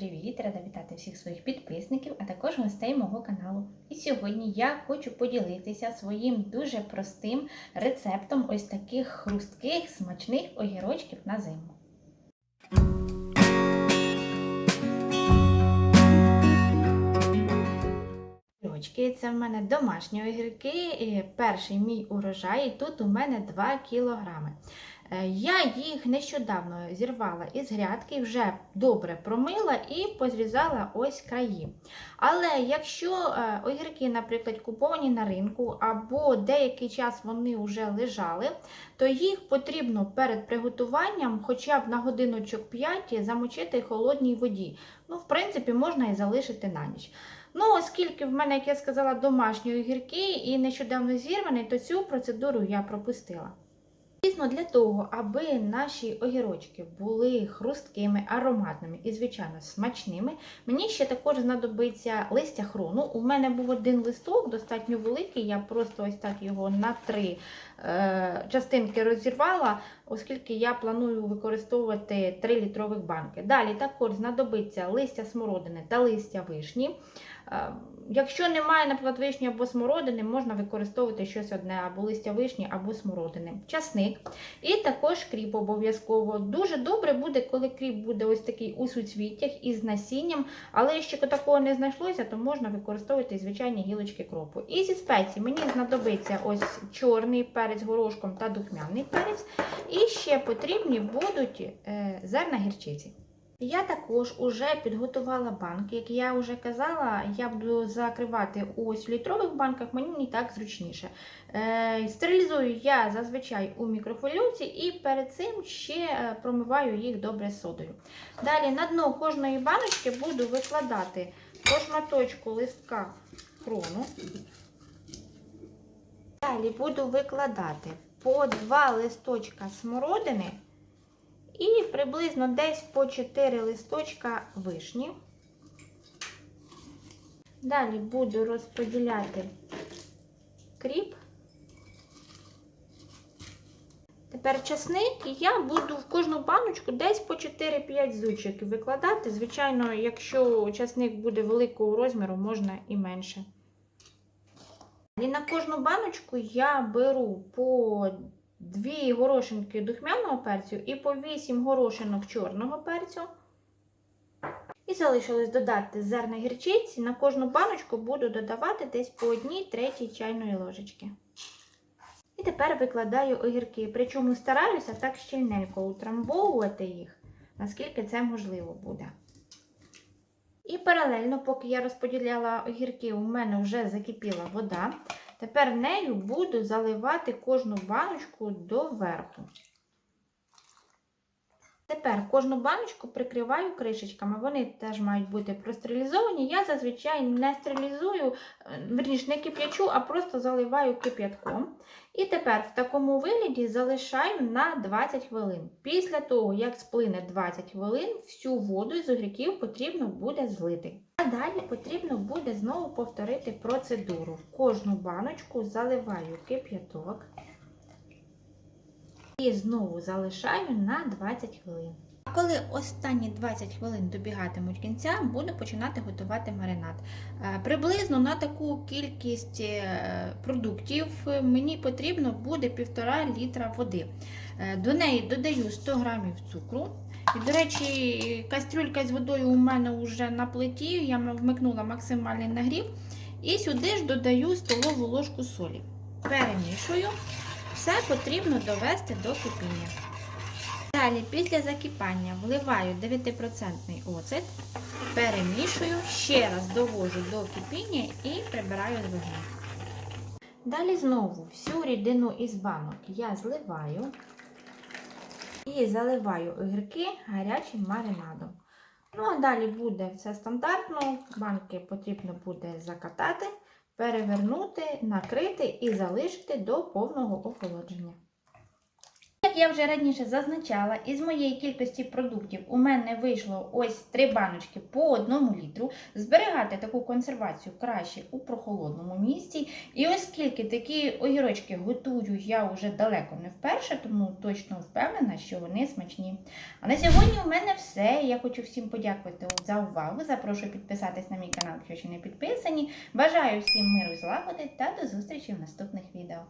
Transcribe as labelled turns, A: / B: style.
A: привіт! Рада вітати всіх своїх підписників, а також гостей мого каналу. І сьогодні я хочу поділитися своїм дуже простим рецептом ось таких хрустких, смачних огірочків на зиму. Це в мене домашні огірки, перший мій урожай, і тут у мене 2 кілограми. Е, Я їх нещодавно зірвала із грядки, вже добре промила і позрізала ось краї. Але якщо е, огірки, наприклад, куповані на ринку, або деякий час вони вже лежали, то їх потрібно перед приготуванням хоча б на годиночок 5 замочити холодній воді. Ну, в принципі, можна і залишити на ніч. Ну, оскільки в мене, як я сказала, домашні огірки і нещодавно зірвані, то цю процедуру я пропустила. Звісно, для того, аби наші огірочки були хрусткими, ароматними і, звичайно, смачними, мені ще також знадобиться листя хрону. У мене був один листок, достатньо великий, я просто ось так його на три е, частинки розірвала, оскільки я планую використовувати 3 літрових банки. Далі також знадобиться листя смородини та листя вишні. Е, Якщо немає, наприклад, вишні або смородини, можна використовувати щось одне, або листя вишні, або смородини. Часник. І також кріп обов'язково. Дуже добре буде, коли кріп буде ось такий у суцвіттях із насінням, але якщо такого не знайшлося, то можна використовувати звичайні гілочки кропу. І зі спецій мені знадобиться ось чорний перець горошком та духмяний перець. І ще потрібні будуть е, зерна гірчиці. Я також уже підготувала банки. Як я вже казала, я буду закривати ось в літрових банках, мені не так зручніше. Е, стерилізую я зазвичай у мікрофольовці і перед цим ще е, промиваю їх добре содою. Далі на дно кожної баночки буду викладати по шматочку листка хрону. Далі буду викладати по два листочка смородини. Приблизно десь по 4 листочка вишні. Далі буду розподіляти кріп. Тепер часник, і я буду в кожну баночку десь по 4-5 зубчиків викладати. Звичайно, якщо часник буде великого розміру, можна і менше. І на кожну баночку я беру по 2 горошинки духмяного перцю і по 8 горошинок чорного перцю. І залишилось додати зерна гірчиці. На кожну баночку буду додавати десь по 1 третій чайної ложечки. І тепер викладаю огірки. Причому стараюся так щільненько утрамбовувати їх, наскільки це можливо буде. І паралельно, поки я розподіляла огірки, у мене вже закипіла вода. Тепер нею буду заливати кожну баночку до верху. Тепер кожну баночку прикриваю кришечками. Вони теж мають бути простерилізовані. Я зазвичай не стерилізую, верніше не кип'ячу, а просто заливаю кип'ятком. І тепер в такому вигляді залишаю на 20 хвилин. Після того, як сплине 20 хвилин, всю воду з огірків потрібно буде злити. А далі потрібно буде знову повторити процедуру. В кожну баночку заливаю кип'яток і знову залишаю на 20 хвилин. Коли останні 20 хвилин добігатимуть кінця, буду починати готувати маринад. Е, Приблизно на таку кількість е, продуктів мені потрібно буде 1,5 літра води. Е, До неї додаю 100 грамів цукру. І, до речі, кастрюлька з водою у мене вже на плиті, я вмикнула максимальний нагрів. І сюди ж додаю столову ложку солі. Перемішую. Все потрібно довести до кипіння. Далі, після закипання, вливаю 9% оцет, перемішую, ще раз довожу до кипіння і прибираю з вогню. Далі знову всю рідину із банок я зливаю і заливаю огірки гарячим маринадом. Ну, а далі буде все стандартно, банки потрібно буде закатати, перевернути, накрити і залишити до повного охолодження. Я вже раніше зазначала, із моєї кількості продуктів у мене вийшло ось три баночки по одному літру. Зберігати таку консервацію краще у прохолодному місці. І оскільки такі огірочки готую я вже далеко не вперше, тому точно впевнена, що вони смачні. А на сьогодні у мене все. Я хочу всім подякувати за увагу. Запрошую підписатись на мій канал, якщо ще не підписані. Бажаю всім миру злагоди та до зустрічі в наступних відео.